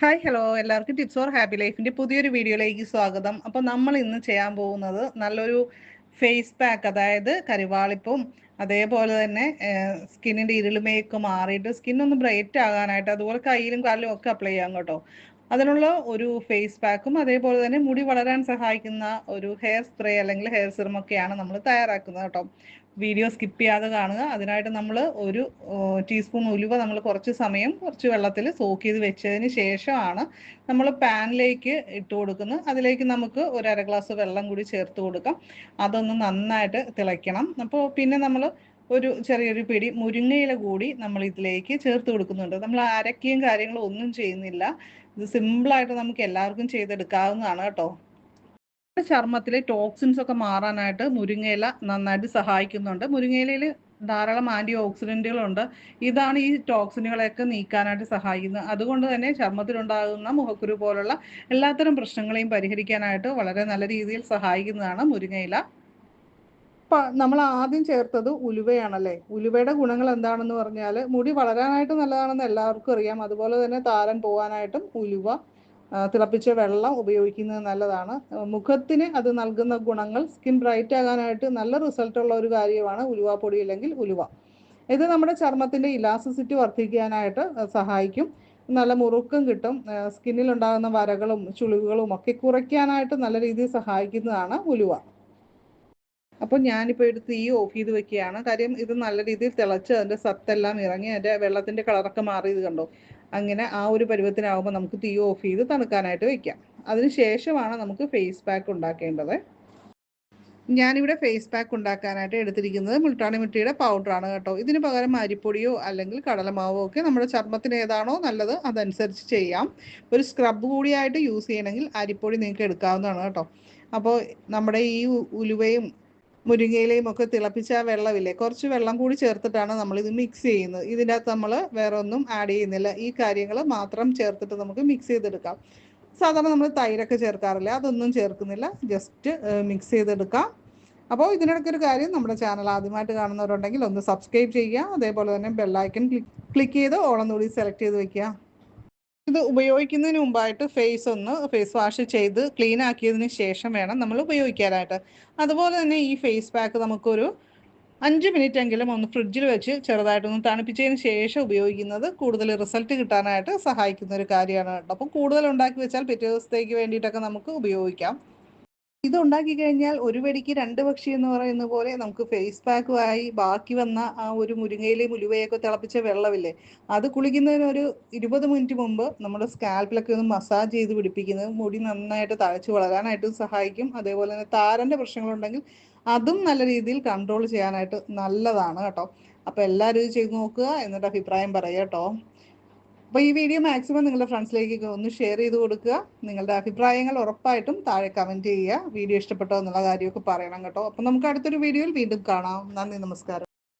Hi hello എല്ലാവർക്കും tips or happy ലൈഫിന്റെ പുതിയൊരു വീഡിയോയിലേക്ക് സ്വാഗതം. അപ്പോൾ നമ്മൾ ഇന്ന് ചെയ്യാൻ പോകുന്നത് നല്ലൊരു ഫേസ് പാക്ക് അതായത് കരിവാളിപ്പും അതേപോലെ തന്നെ സ്കിന്നിന്റെ ഇരുളുമയൊക്കെ മാറിയിട്ട് സ്കിൻ ഒന്ന് ബ്രൈറ്റ് ആകാനായിട്ട് അതുപോലെ കയ്യിലും കാലിലും ഒക്കെ അപ്ലൈ ചെയ്യാം കേട്ടോ. അതിനുള്ള ഒരു ഫേസ് പാക്കും അതേപോലെ തന്നെ മുടി വളരാൻ സഹായിക്കുന്ന ഒരു ഹെയർ സ്പ്രേ അല്ലെങ്കിൽ ഹെയർ സിറമൊക്കെയാണ് നമ്മൾ തയ്യാറാക്കുന്നത് കേട്ടോ. വീഡിയോ സ്കിപ്പ് ചെയ്യാതെ കാണുക. അതിനായിട്ട് നമ്മൾ ഒരു ടീസ്പൂൺ ഉലുവ നമ്മൾ കുറച്ച് സമയം കുറച്ച് വെള്ളത്തിൽ സോക്ക് ചെയ്ത് വെച്ചതിന് ശേഷമാണ് നമ്മൾ പാനിലേക്ക് ഇട്ട് കൊടുക്കുന്നത്. അതിലേക്ക് നമുക്ക് ഒരു അര ഗ്ലാസ് വെള്ളം കൂടി ചേർത്ത് കൊടുക്കാം. അതൊന്ന് നന്നായിട്ട് തിളയ്ക്കണം. അപ്പോൾ പിന്നെ നമ്മൾ ഒരു ചെറിയൊരു പിടി മുരിങ്ങയില കൂടി നമ്മൾ ഇതിലേക്ക് ചേർത്ത് കൊടുക്കുന്നുണ്ട്. നമ്മൾ അരക്കുകയും കാര്യങ്ങളും ഒന്നും ചെയ്യുന്നില്ല. ഇത് സിമ്പിളായിട്ട് നമുക്ക് എല്ലാവർക്കും ചെയ്തെടുക്കാവുന്നതാണ് കേട്ടോ. ചർമ്മത്തിലെ ടോക്സിൻസ് ഒക്കെ മാറാനായിട്ട് മുരിങ്ങയില നന്നായിട്ട് സഹായിക്കുന്നുണ്ട്. മുരിങ്ങയിലയിൽ ധാരാളം ആന്റി ഓക്സിഡന്റുകളുണ്ട് ഇതാണ് ഈ ടോക്സിനുകളെയൊക്കെ നീക്കാനായിട്ട് സഹായിക്കുന്നത്. അതുകൊണ്ട് തന്നെ ചർമ്മത്തിലുണ്ടാകുന്ന മുഖക്കുരു പോലുള്ള എല്ലാത്തരം പ്രശ്നങ്ങളെയും പരിഹരിക്കാനായിട്ട് വളരെ നല്ല രീതിയിൽ സഹായിക്കുന്നതാണ് മുരിങ്ങയില. നമ്മൾ ആദ്യം ചേർത്തത് ഉലുവയാണല്ലേ? ഉലുവയുടെ ഗുണങ്ങൾ എന്താണെന്ന് പറഞ്ഞാൽ മുടി വളരാനായിട്ട് നല്ലതാണെന്ന് എല്ലാവർക്കും അറിയാം. അതുപോലെ തന്നെ താരൻ പോകാനായിട്ടും ഉലുവ തിളപ്പിച്ച വെള്ളം ഉപയോഗിക്കുന്നത് നല്ലതാണ്. മുഖത്തിന് അത് നൽകുന്ന ഗുണങ്ങൾ സ്കിൻ ബ്രൈറ്റ് ആകാനായിട്ട് നല്ല റിസൾട്ട് ഉള്ള ഒരു കാര്യമാണ് ഉലുവ പൊടി അല്ലെങ്കിൽ ഉലുവ. ഇത് നമ്മുടെ ചർമ്മത്തിന്റെ ഇലാസ്റ്റിസിറ്റി വർദ്ധിക്കാനായിട്ട് സഹായിക്കും. നല്ല മുറുക്കം കിട്ടും. സ്കിന്നിൽ ഉണ്ടാകുന്ന വരകളും ചുളിവുകളും ഒക്കെ കുറയ്ക്കാനായിട്ട് നല്ല രീതിയിൽ സഹായിക്കുന്നതാണ് ഉലുവ. അപ്പോൾ ഞാനിപ്പോൾ എടുത്ത് ഈ ഓഫ് ചെയ്ത് വെക്കുകയാണ്. കാര്യം ഇത് നല്ല രീതിയിൽ തിളച്ച് അതിന്റെ സത്തെല്ലാം ഇറങ്ങി അതിന്റെ വെള്ളത്തിന്റെ കളറൊക്കെ മാറിയത് കണ്ടോ? അങ്ങനെ ആ ഒരു പരുവത്തിനാകുമ്പോൾ നമുക്ക് തീ ഓഫ് ചെയ്ത് തണുക്കാനായിട്ട് വെക്കാം. അതിന് ശേഷമാണ് നമുക്ക് ഫേസ് പാക്ക് ഉണ്ടാക്കേണ്ടത്. ഞാനിവിടെ ഫേസ് പാക്ക് ഉണ്ടാക്കാനായിട്ട് എടുത്തിരിക്കുന്നത് മുൾട്ടാണി മിട്ടിയുടെ പൗഡറാണ് കേട്ടോ. ഇതിന് പകരം അരിപ്പൊടിയോ അല്ലെങ്കിൽ കടലമാവോ ഒക്കെ നമ്മുടെ ചർമ്മത്തിന് ഏതാണോ നല്ലത് അതനുസരിച്ച് ചെയ്യാം. ഒരു സ്ക്രബ് കൂടിയായിട്ട് യൂസ് ചെയ്യണമെങ്കിൽ അരിപ്പൊടി നിങ്ങൾക്ക് എടുക്കാവുന്നതാണ് കേട്ടോ. അപ്പോൾ നമ്മുടെ ഈ ഉലുവയും മുരിങ്ങയിലയും ഒക്കെ തിളപ്പിച്ച ആ വെള്ളമില്ലേ? കുറച്ച് വെള്ളം കൂടി ചേർത്തിട്ടാണ് നമ്മൾ ഇത് മിക്സ് ചെയ്യുന്നത്. ഇതിന്റെ അകത്ത് നമ്മൾ വേറെ ഒന്നും ആഡ് ചെയ്യുന്നില്ല. ഈ കാര്യങ്ങൾ മാത്രം ചേർത്തിട്ട് നമുക്ക് മിക്സ് ചെയ്തെടുക്കാം. സാധാരണ നമ്മൾ തൈരൊക്കെ ചേർക്കാറില്ല? അതൊന്നും ചേർക്കുന്നില്ല. ജസ്റ്റ് മിക്സ് ചെയ്തെടുക്കാം. അപ്പോൾ ഇതിനിടയ്ക്ക് ഒരു കാര്യം നമ്മുടെ ചാനൽ ആദ്യമായിട്ട് കാണുന്നവരുണ്ടെങ്കിൽ ഒന്ന് സബ്സ്ക്രൈബ് ചെയ്യുക. അതേപോലെ തന്നെ ബെല്ലൈക്കൺ ക്ലിക്ക് ക്ലിക്ക് ചെയ്ത് ഓളം കൂടി സെലക്ട് ചെയ്ത് വെക്കുക. ഇത് ഉപയോഗിക്കുന്നതിന് മുമ്പായിട്ട് ഫേസ് ഒന്ന് ഫേസ് വാഷ് ചെയ്ത് ക്ലീൻ ആക്കിയതിന് ശേഷം വേണം നമ്മൾ ഉപയോഗിക്കാനായിട്ട്. അതുപോലെ തന്നെ ഈ ഫേസ് പാക്ക് നമുക്കൊരു അഞ്ച് മിനിറ്റ് എങ്കിലും ഒന്ന് ഫ്രിഡ്ജിൽ വെച്ച് ചെറുതായിട്ടൊന്ന് തണുപ്പിച്ചതിന് ശേഷം ഉപയോഗിക്കുന്നത് കൂടുതൽ റിസൾട്ട് കിട്ടാനായിട്ട് സഹായിക്കുന്ന ഒരു കാര്യമാണ് കേട്ടോ. അപ്പം കൂടുതൽ ഉണ്ടാക്കി വെച്ചാൽ പിറ്റേ ദിവസത്തേക്ക് വേണ്ടിയിട്ടൊക്കെ നമുക്ക് ഉപയോഗിക്കാം. ഇത് ഉണ്ടാക്കി കഴിഞ്ഞാൽ ഒരു വെടിക്ക് രണ്ട് പക്ഷി എന്ന് പറയുന്ന പോലെ നമുക്ക് ഫേസ് പാക്കുമായി ബാക്കി വന്ന ആ ഒരു മുരിങ്ങയിലെയും മുലുവയൊക്കെ തിളപ്പിച്ച വെള്ളമില്ലേ അത് കുളിക്കുന്നതിന് ഒരു ഇരുപത് മിനിറ്റ് മുമ്പ് നമ്മുടെ സ്കാൽപ്പിലൊക്കെ ഒന്ന് മസാജ് ചെയ്ത് പിടിപ്പിക്കുന്നത് മുടി നന്നായിട്ട് തഴച്ചു വളരാനായിട്ടും സഹായിക്കും. അതേപോലെ തന്നെ താരന്റെ പ്രശ്നങ്ങളുണ്ടെങ്കിൽ അതും നല്ല രീതിയിൽ കൺട്രോൾ ചെയ്യാനായിട്ട് നല്ലതാണ് കേട്ടോ. അപ്പോൾ എല്ലാവരും ഇത് ചെയ്ത് നോക്കുക എന്നിട്ട് അഭിപ്രായം പറയുക കേട്ടോ. അപ്പോൾ ഈ വീഡിയോ മാക്സിമം നിങ്ങളുടെ ഫ്രണ്ട്സിലേക്ക് ഒന്ന് ഷെയർ ചെയ്ത് കൊടുക്കുക. നിങ്ങളുടെ അഭിപ്രായങ്ങൾ ഉറപ്പായിട്ടും താഴെ കമന്റ് ചെയ്യുക. വീഡിയോ ഇഷ്ടപ്പെട്ടോ എന്നുള്ള കാര്യമൊക്കെ പറയണം കേട്ടോ. അപ്പോൾ നമുക്ക് അടുത്തൊരു വീഡിയോയിൽ വീണ്ടും കാണാം. നന്ദി നമസ്കാരം.